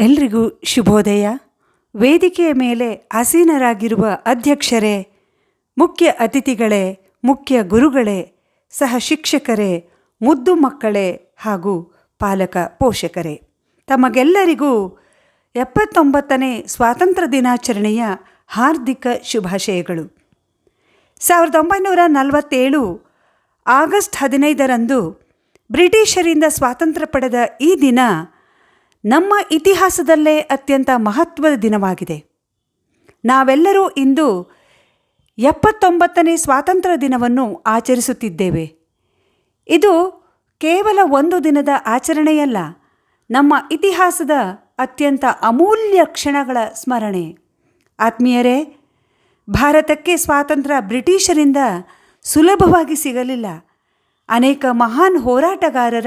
ಎಲ್ರಿಗೂ ಶುಭೋದಯ. ವೇದಿಕೆಯ ಮೇಲೆ ಆಸೀನರಾಗಿರುವ ಅಧ್ಯಕ್ಷರೇ, ಮುಖ್ಯ ಅತಿಥಿಗಳೇ, ಮುಖ್ಯ ಗುರುಗಳೇ, ಸಹ ಶಿಕ್ಷಕರೇ, ಮುದ್ದು ಮಕ್ಕಳೇ ಹಾಗೂ ಪಾಲಕ ಪೋಷಕರೇ. ತಮಗೆಲ್ಲರಿಗೂ ಎಪ್ಪತ್ತೊಂಬತ್ತನೇ ಸ್ವಾತಂತ್ರ್ಯ ದಿನಾಚರಣೆಯ ಹಾರ್ದಿಕ ಶುಭಾಶಯಗಳು. ಸಾವಿರದ ಒಂಬೈನೂರ ನಲವತ್ತೇಳು ಆಗಸ್ಟ್ ಹದಿನೈದರಂದು ಬ್ರಿಟಿಷರಿಂದ ಸ್ವಾತಂತ್ರ್ಯ ಪಡೆದ ಈ ದಿನ ನಮ್ಮ ಇತಿಹಾಸದಲ್ಲೇ ಅತ್ಯಂತ ಮಹತ್ವದ ದಿನವಾಗಿದೆ. ನಾವೆಲ್ಲರೂ ಇಂದು ಎಪ್ಪತ್ತೊಂಬತ್ತನೇ ಸ್ವಾತಂತ್ರ್ಯ ದಿನವನ್ನು ಆಚರಿಸುತ್ತಿದ್ದೇವೆ. ಇದು ಕೇವಲ ಒಂದು ದಿನದ ಆಚರಣೆಯಲ್ಲ, ನಮ್ಮ ಇತಿಹಾಸದ ಅತ್ಯಂತ ಅಮೂಲ್ಯ ಕ್ಷಣಗಳ ಸ್ಮರಣೆ. ಆತ್ಮೀಯರೇ, ಭಾರತಕ್ಕೆ ಸ್ವಾತಂತ್ರ್ಯ ಬ್ರಿಟಿಷರಿಂದ ಸುಲಭವಾಗಿ ಸಿಗಲಿಲ್ಲ. ಅನೇಕ ಮಹಾನ್ ಹೋರಾಟಗಾರರ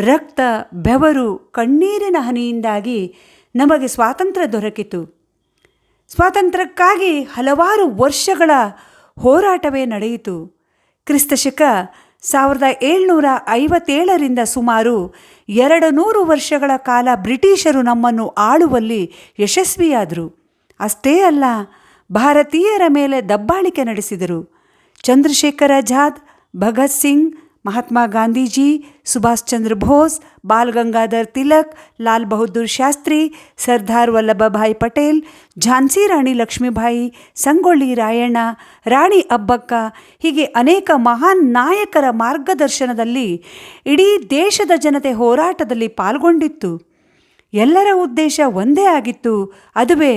ರಕ್ತ, ಬೆವರು, ಕಣ್ಣೀರಿನ ಹನಿಯಿಂದಾಗಿ ನಮಗೆ ಸ್ವಾತಂತ್ರ್ಯ ದೊರಕಿತು. ಸ್ವಾತಂತ್ರ್ಯಕ್ಕಾಗಿ ಹಲವಾರು ವರ್ಷಗಳ ಹೋರಾಟವೇ ನಡೆಯಿತು. ಕ್ರಿಸ್ತಶಕ ಸಾವಿರದ ಏಳ್ನೂರ ಐವತ್ತೇಳರಿಂದ ಸುಮಾರು ಎರಡು ನೂರು ವರ್ಷಗಳ ಕಾಲ ಬ್ರಿಟಿಷರು ನಮ್ಮನ್ನು ಆಳುವಲ್ಲಿ ಯಶಸ್ವಿಯಾದರು. ಅಷ್ಟೇ ಅಲ್ಲ, ಭಾರತೀಯರ ಮೇಲೆ ದಬ್ಬಾಳಿಕೆ ನಡೆಸಿದರು. ಚಂದ್ರಶೇಖರ ಆಜಾದ್, ಭಗತ್ ಸಿಂಗ್ ಮಹಾತ್ಮ ಗಾಂಧೀಜಿ, ಸುಭಾಷ್ ಚಂದ್ರ ಬೋಸ್, ಬಾಲ್ ಗಂಗಾಧರ್ ತಿಲಕ್, ಲಾಲ್ ಬಹದ್ದೂರ್ ಶಾಸ್ತ್ರಿ, ಸರ್ದಾರ್ ವಲ್ಲಭಭಾಯಿ ಪಟೇಲ್, ಝಾನ್ಸಿ ರಾಣಿ ಲಕ್ಷ್ಮೀಬಾಯಿ, ಸಂಗೊಳ್ಳಿ ರಾಯಣ್ಣ, ರಾಣಿ ಅಬ್ಬಕ್ಕ, ಹೀಗೆ ಅನೇಕ ಮಹಾನ್ ನಾಯಕರ ಮಾರ್ಗದರ್ಶನದಲ್ಲಿ ಇಡೀ ದೇಶದ ಜನತೆ ಹೋರಾಟದಲ್ಲಿ ಪಾಲ್ಗೊಂಡಿತ್ತು. ಎಲ್ಲರ ಉದ್ದೇಶ ಒಂದೇ ಆಗಿತ್ತು, ಅದುವೇ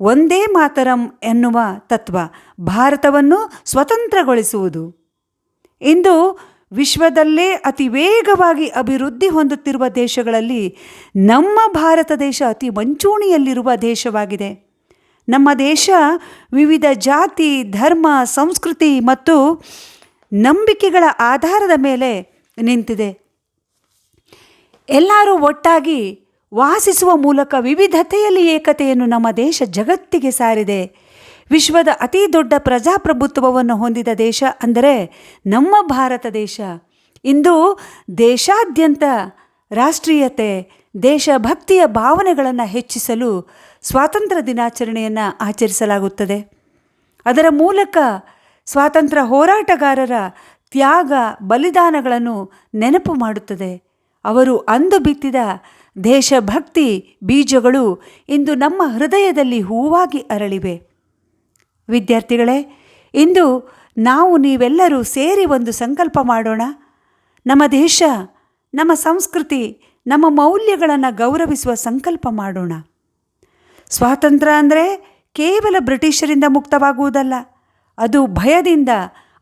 ಒಂದೇ ಮಾತರಂ ಎನ್ನುವ ತತ್ವ, ಭಾರತವನ್ನು ಸ್ವತಂತ್ರಗೊಳಿಸುವುದು. ಇಂದು ವಿಶ್ವದಲ್ಲೇ ಅತಿ ವೇಗವಾಗಿ ಅಭಿವೃದ್ಧಿ ಹೊಂದುತ್ತಿರುವ ದೇಶಗಳಲ್ಲಿ ನಮ್ಮ ಭಾರತ ದೇಶ ಅತಿ ಮಂಚೂಣಿಯಲ್ಲಿರುವ ದೇಶವಾಗಿದೆ. ನಮ್ಮ ದೇಶ ವಿವಿಧ ಜಾತಿ, ಧರ್ಮ, ಸಂಸ್ಕೃತಿ ಮತ್ತು ನಂಬಿಕೆಗಳ ಆಧಾರದ ಮೇಲೆ ನಿಂತಿದೆ. ಎಲ್ಲರೂ ಒಟ್ಟಾಗಿ ವಾಸಿಸುವ ಮೂಲಕ ವಿವಿಧತೆಯಲ್ಲಿ ಏಕತೆಯನ್ನು ನಮ್ಮ ದೇಶ ಜಗತ್ತಿಗೆ ಸಾರಿದೆ. ವಿಶ್ವದ ಅತಿ ದೊಡ್ಡ ಪ್ರಜಾಪ್ರಭುತ್ವವನ್ನು ಹೊಂದಿದ ದೇಶ ಅಂದರೆ ನಮ್ಮ ಭಾರತ ದೇಶ. ಇಂದು ದೇಶಾದ್ಯಂತ ರಾಷ್ಟ್ರೀಯತೆ, ದೇಶಭಕ್ತಿಯ ಭಾವನೆಗಳನ್ನು ಹೆಚ್ಚಿಸಲು ಸ್ವಾತಂತ್ರ್ಯ ದಿನಾಚರಣೆಯನ್ನು ಆಚರಿಸಲಾಗುತ್ತದೆ. ಅದರ ಮೂಲಕ ಸ್ವಾತಂತ್ರ್ಯ ಹೋರಾಟಗಾರರ ತ್ಯಾಗ, ಬಲಿದಾನಗಳನ್ನು ನೆನಪು ಮಾಡುತ್ತದೆ. ಅವರು ಅಂದು ಬಿತ್ತಿದ ದೇಶಭಕ್ತಿ ಬೀಜಗಳು ಇಂದು ನಮ್ಮ ಹೃದಯದಲ್ಲಿ ಹೂವಾಗಿ ಅರಳಿವೆ. ವಿದ್ಯಾರ್ಥಿಗಳೇ, ಇಂದು ನಾವು ನೀವೆಲ್ಲರೂ ಸೇರಿ ಒಂದು ಸಂಕಲ್ಪ ಮಾಡೋಣ. ನಮ್ಮ ದೇಶ, ನಮ್ಮ ಸಂಸ್ಕೃತಿ, ನಮ್ಮ ಮೌಲ್ಯಗಳನ್ನು ಗೌರವಿಸುವ ಸಂಕಲ್ಪ ಮಾಡೋಣ. ಸ್ವಾತಂತ್ರ್ಯ ಅಂದರೆ ಕೇವಲ ಬ್ರಿಟಿಷರಿಂದ ಮುಕ್ತವಾಗುವುದಲ್ಲ, ಅದು ಭಯದಿಂದ,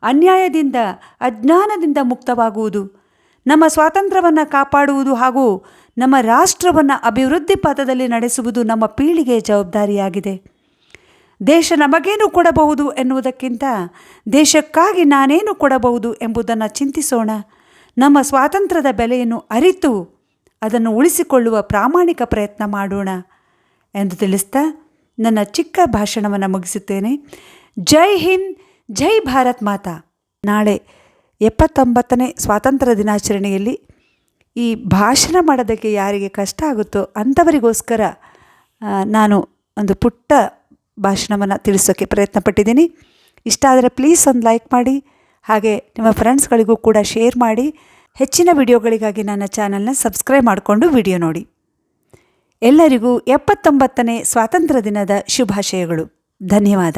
ಅನ್ಯಾಯದಿಂದ, ಅಜ್ಞಾನದಿಂದ ಮುಕ್ತವಾಗುವುದು. ನಮ್ಮ ಸ್ವಾತಂತ್ರ್ಯವನ್ನು ಕಾಪಾಡುವುದು ಹಾಗೂ ನಮ್ಮ ರಾಷ್ಟ್ರವನ್ನು ಅಭಿವೃದ್ಧಿ ಪಥದಲ್ಲಿ ನಡೆಸುವುದು ನಮ್ಮ ಪೀಳಿಗೆಯ ಜವಾಬ್ದಾರಿಯಾಗಿದೆ. ದೇಶ ನಮಗೇನು ಕೊಡಬಹುದು ಎನ್ನುವುದಕ್ಕಿಂತ ದೇಶಕ್ಕಾಗಿ ನಾನೇನು ಕೊಡಬಹುದು ಎಂಬುದನ್ನು ಚಿಂತಿಸೋಣ. ನಮ್ಮ ಸ್ವಾತಂತ್ರ್ಯದ ಬೆಲೆಯನ್ನು ಅರಿತು ಅದನ್ನು ಉಳಿಸಿಕೊಳ್ಳುವ ಪ್ರಾಮಾಣಿಕ ಪ್ರಯತ್ನ ಮಾಡೋಣ ಎಂದು ತಿಳಿಸ್ತಾ ನನ್ನ ಚಿಕ್ಕ ಭಾಷಣವನ್ನು ಮುಗಿಸುತ್ತೇನೆ. ಜೈ ಹಿಂದ್, ಜೈ ಭಾರತ್ ಮಾತಾ. ನಾಳೆ ಎಪ್ಪತ್ತೊಂಬತ್ತನೇ ಸ್ವಾತಂತ್ರ್ಯ ದಿನಾಚರಣೆಯಲ್ಲಿ ಈ ಭಾಷಣ ಮಾಡೋದಕ್ಕೆ ಯಾರಿಗೆ ಕಷ್ಟ ಆಗುತ್ತೋ ಅಂಥವರಿಗೋಸ್ಕರ ನಾನು ಒಂದು ಪುಟ್ಟ ಭಾಷಣವನ್ನು ತಿಳಿಸೋಕ್ಕೆ ಪ್ರಯತ್ನ ಪಟ್ಟಿದ್ದೀನಿ ಇಷ್ಟ ಆದರೆ ಪ್ಲೀಸ್ ಒಂದು ಲೈಕ್ ಮಾಡಿ, ಹಾಗೆ ನಿಮ್ಮ ಫ್ರೆಂಡ್ಸ್ಗಳಿಗೂ ಕೂಡ ಶೇರ್ ಮಾಡಿ. ಹೆಚ್ಚಿನ ವಿಡಿಯೋಗಳಿಗಾಗಿ ನನ್ನ ಚಾನಲ್ನ ಸಬ್ಸ್ಕ್ರೈಬ್ ಮಾಡಿಕೊಂಡು ವಿಡಿಯೋ ನೋಡಿ. ಎಲ್ಲರಿಗೂ ಎಪ್ಪತ್ತೊಂಬತ್ತನೇ ಸ್ವಾತಂತ್ರ್ಯ ದಿನದ ಶುಭಾಶಯಗಳು. ಧನ್ಯವಾದ.